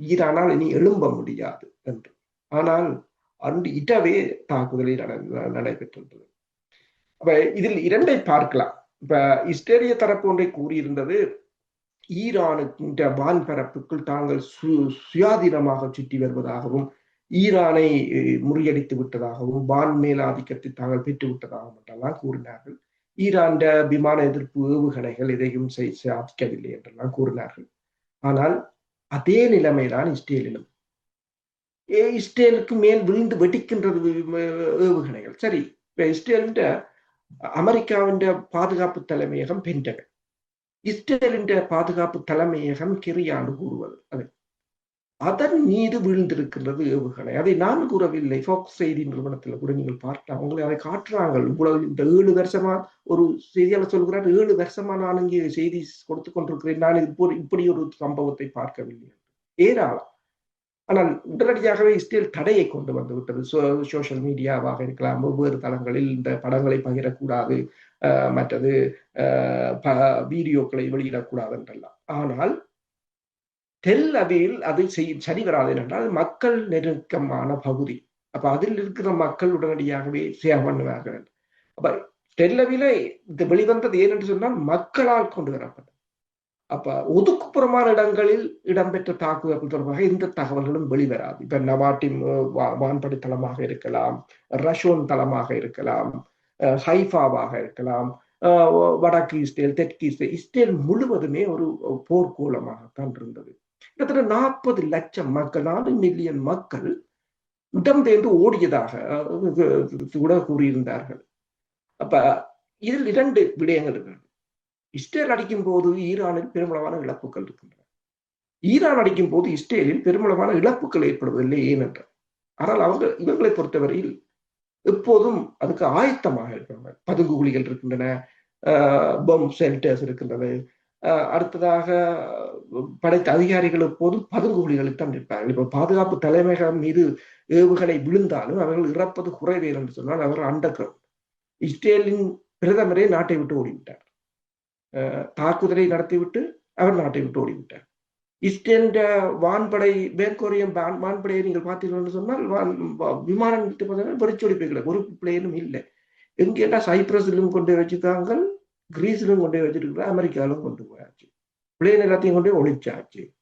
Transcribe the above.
ஈரானால் இனி எழும்ப முடியாது என்று. ஆனால் அன்று இடவே தாக்குதலை நட- நடைபெற்றிருந்தது. அப்ப இதில் இரண்டை பார்க்கலாம். இப்ப இஸ்ரேலிய தரப்பு ஒன்றை கூறியிருந்தது ஈரானுக்கின்ற வான்பரப்புக்குள் தாங்கள் சு சுயாதீனமாக சுற்றி வருவதாகவும் ஈரானை முறியடித்து விட்டதாகவும் வான் மேலாதிக்கத்தை தாங்கள் பெற்று விட்டதாகவும் என்றெல்லாம் கூறினார்கள். ஈரான் விமான எதிர்ப்பு ஏவுகணைகள் எதையும் செய்- சாதிக்கவில்லை என்றெல்லாம் கூறினார்கள். ஆனால் அதே நிலைமைதான் இஸ்ரேலிலும். இஸ்ரேலுக்கு மேல் விழுந்து வெடிக்கின்றது ஏவுகணைகள். சரி இப்ப இஸ்ரேலின் அமெரிக்காவின் பாதுகாப்பு தலைமையகம் பென்டகன். இஸ்ரேலின் பாதுகாப்பு தலைமையகம் கிரியாண்டு கூறுவது அது. அதன் மீது வீழ்ந்திருக்கின்றது ஏவுகணை. அதை நான் கூறவில்லை. ஃபோக்ஸ் செய்தி நிறுவனத்தில் கூட நீங்கள் பார்க்கலாம். அவங்களை அதை காட்டுறாங்க இவ்வளவு இந்த ஏழு வருஷமா ஒரு செய்தியாளர் சொல்கிறார் ஏழு வருஷமா நான் இங்கே செய்தி கொடுத்து கொண்டிருக்கிறேன். நான் இப்படி இப்படி ஒரு சம்பவத்தை பார்க்கவில்லை. ஏராளம். ஆனால் உடனடியாகவே இஸ்ரேல் தடையை கொண்டு வந்து விட்டது. சோ- மீடியாவாக இருக்கலாம். வெவ்வேறு தளங்களில் இந்த படங்களை பகிரக்கூடாது. அஹ், மற்றது ப- வீடியோக்களை வெளியிடக்கூடாது என்றெல்லாம். ஆனால் தெல் அவியில் அது செய் சரி வராது என்றால் மக்கள் நெருக்கமான பகுதி. அப்ப அதில் இருக்கிற மக்கள் உடனடியாகவே சேவை பண்ணுவார்கள். அப்ப டெல்லவில இது வெளிவந்தது ஏனென்று சொன்னால் மக்களால் கொண்டு வரப்பட்டது. அப்ப ஒதுக்குப்புறமான இடங்களில் இடம்பெற்ற தாக்குதல் தொடர்பாக எந்த தகவல்களும் வெளிவராது. இப்ப நவாட்டின் வா- வான்படை தளமாக இருக்கலாம் ரஷோன் தளமாக இருக்கலாம் அஹ், ஹைஃபாவாக இருக்கலாம் வடக்கு இஸ்ரேல் தெற்கு இஸ்ரேல் இஸ்ரேல் முழுவதுமே ஒரு போர்க்கோளமாகத்தான் இருந்தது. கிட்டத்தட்ட நாற்பது லட்சம் மக்கள் நாலு மில்லியன் மக்கள் இடம்பெயர்ந்து ஓடியதாக கூட கூறியிருந்தார்கள். அப்ப இதில் இரண்டு விடயங்கள் இருக்கிறது. இஸ்ரேல் அடிக்கும் போது ஈரானில் பெருமளவான இழப்புகள் இருக்கின்றன. ஈரான் அடிக்கும் போது இஸ்ரேலில் பெருமளவான இழப்புகள் ஏற்படுவதில்லை ஏனென்றால் ஆனால் அவர்கள் இவர்களை பொறுத்தவரையில் எப்போதும் அதுக்கு ஆயத்தமாக இருக்கிறாங்க பதுங்குகுழிகள் இருக்கின்றன பொம் செல்டர்ஸ் இருக்கின்றது அடுத்ததாக படைத்த அதிகாரிகள் எப்போதும் பதுங்குகுழிகளில் தான் இருப்பார்கள் இப்போ பாதுகாப்பு தலைமையகம் மீது ஏவுகணை விழுந்தாலும் அவர்கள் இறப்பது குறைவேல் என்று சொன்னால் அவர் அண்டர் கிரவுண்ட் இஸ்ரேலின் பிரதமரே நாட்டை விட்டு ஓடிவிட்டார். தாக்குதலை நடத்திவிட்டு அவர் நாட்டை விட்டு ஓடிவிட்டார். இஸ்ரேல் வான்படை மேற்கொரியம் வான்படையை நீங்கள் பார்த்தீர்கள் சொன்னால் வான் வ- விமானம் வெறிச்சோடி போய் கிடக்கு ஒரு பிளேனும் இல்லை. எங்கேன்னா சைப்ரஸிலும் கொண்டு வச்சுக்காங்க கிரீஸிலும் கொண்டு போய் வச்சுட்டு அமெரிக்காவிலும் கொண்டு போயாச்சு பிளேன் எல்லாத்தையும் கொண்டு போய் ஒழிச்சாச்சு.